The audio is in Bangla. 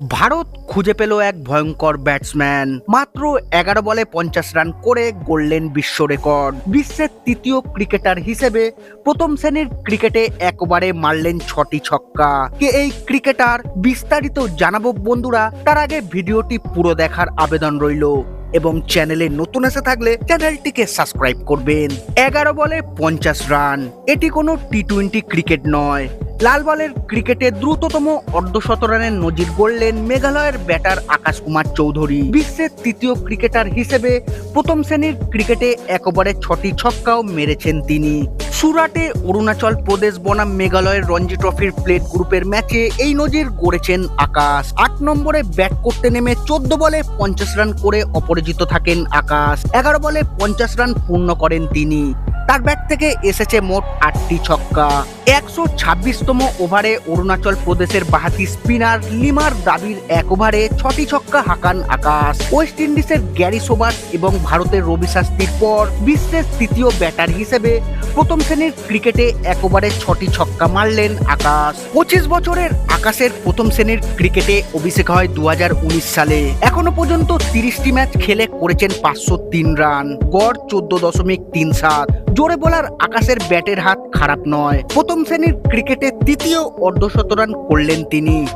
ভারত খুঁজে পেল এক ভয়ঙ্কর ব্যাটসম্যান। মাত্র এগারো বলে পঞ্চাশ রান করে গড়লেন বিশ্ব রেকর্ড। বিশ্বের তৃতীয় ক্রিকেটার হিসেবে প্রথম শ্রেণির ক্রিকেটে একবারে মারলেন ছটি ছক্কা। কে এই ক্রিকেটার? বিস্তারিত জানাব বন্ধুরা। তার আগে ভিডিওটি পুরো দেখার আবেদন রইল এবং চ্যানেলে নতুন এসে থাকলে চ্যানেলটিকে সাবস্ক্রাইব করবেন। এগারো বলে পঞ্চাশ রান। এটি কোনো টি টোয়েন্টি ক্রিকেট নয়। লাল বলের ক্রিকেটে দ্রুততম অর্ধশত রানের নজির গড়লেন মেঘালয়ের ব্যাটার আকাশ কুমার চৌধুরী। বিশ্বের তৃতীয় ক্রিকেটার হিসেবে প্রথম শ্রেণির ক্রিকেটে একবারে ছটি ছক্কাও মেরেছেন তিনি। সুরাটে অরুণাচল প্রদেশ বনাম মেঘালয়ের রঞ্জি ট্রফির প্লেট গ্রুপের ম্যাচে এই নজির গড়েছেন আকাশ। আট নম্বরে ব্যাট করতে নেমে চোদ্দ বলে পঞ্চাশ রান করে অপরাজিত থাকেন আকাশ। এগারো বলে পঞ্চাশ রান পূর্ণ করেন তিনি। তার ব্যাট থেকে এসেছে মোট আটটি ছক্কা। একশো ছাব্বিশতম ওভারে অরুণাচল প্রদেশের বাহাতি স্পিনার লিমার দাবির এক ওভারে ছটি ছক্কা হাকান আকাশ। ওয়েস্ট ইন্ডিজের গ্যারি সোবার্স এবং ভারতের রবি শাস্তির পর বিশ্বের তৃতীয় ব্যাটার হিসেবে প্রথম শ্রেণির ক্রিকেটে একবারে ছটি ছক্কা মারলেন আকাশ। পঁচিশ বছরের আকাশের প্রথম শ্রেণির ক্রিকেটে অভিষেক হয় দু হাজার উনিশ সালে। এখনও পর্যন্ত তিরিশটি ম্যাচ খেলে করেছেন পাঁচশো তিন রান। গড় চোদ্দ দশমিক তিন সাত। জোরে বলার আকাশের ব্যাটের হাত খারাপ নয়। প্রথম শ্রেণির ক্রিকেটে তৃতীয় অর্ধশত রান করলেন তিনি।